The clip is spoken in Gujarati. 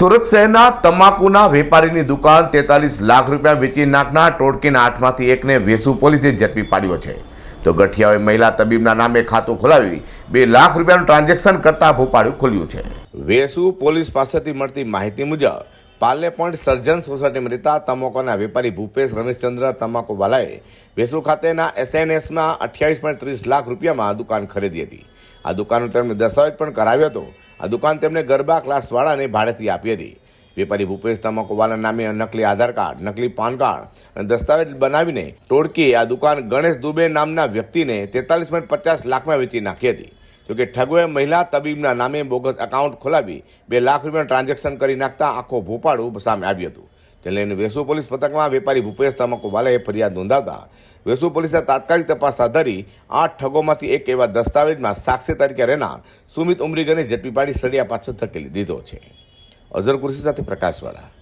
સુરત શહેરના તમાકુના વેપારીની દુકાન તેતાલીસ લાખ રૂપિયા વેચી નાખનાર ટોળકીના આઠમાંથી એકને વેસુ પોલીસે ઝડપી પાડ્યો છે. તો ગઠિયાઓએ મહિલા તબીબના નામે ખાતું ખોલાવી બે લાખ રૂપિયાનું ટ્રાન્ઝેક્શન કરતા ભોપાળ્યું ખોલ્યું છે. વેસુ પોલીસ પાસેથી મળતી માહિતી મુજબ, પાલે પોઈન્ટ સર્જન સોસાયટીમાં રહેતા તમાકુના વેપારી ભૂપેશ રમેશચંદ્ર તમાકુવાલાએ વેસુ ખાતેના એસએનએસમાં અઠ્યાવીસ પોઈન્ટ ત્રીસ લાખ રૂપિયામાં દુકાન ખરીદી હતી. આ દુકાનનો તેમણે દસ્તાવેજ પણ કરાવ્યો હતો. આ દુકાન તેમણે ગરબા ક્લાસવાળાને ભાડેથી આપી હતી. વેપારી ભૂપેશ તમાકુવાલા નામે નકલી આધાર કાર્ડ, નકલી પાન કાર્ડ અને દસ્તાવેજ બનાવીને ટોળકીએ આ દુકાન ગણેશ દુબે નામના વ્યક્તિને તેતાલીસ પોઈન્ટ પચાસ લાખમાં વેચી નાખી હતી. જોકે ઠગોએ મહિલા તબીબના નામે બોગસ એકાઉન્ટ ખોલાવી બે લાખ રૂપિયાનું ટ્રાન્ઝેક્શન કરી નાખતા આખો ભોપાળું સામે આવ્યું હતું. જે લઈને વેસુ પોલીસ પથકમાં વેપારી ભૂપેશ તમકુવાલાએ ફરિયાદ નોંધાવતા વેસુ પોલીસે તાત્કાલિક તપાસ હાથ ધરી આઠ ઠગોમાંથી એક એવા દસ્તાવેજમાં સાક્ષી તરીકે રહેનાર સુમિત ઉમરીગને ઝડપી પાડી સળિયા પાછળ ધકેલી દીધો છે. અઝર કુર્સી સાથે પ્રકાશવાળા.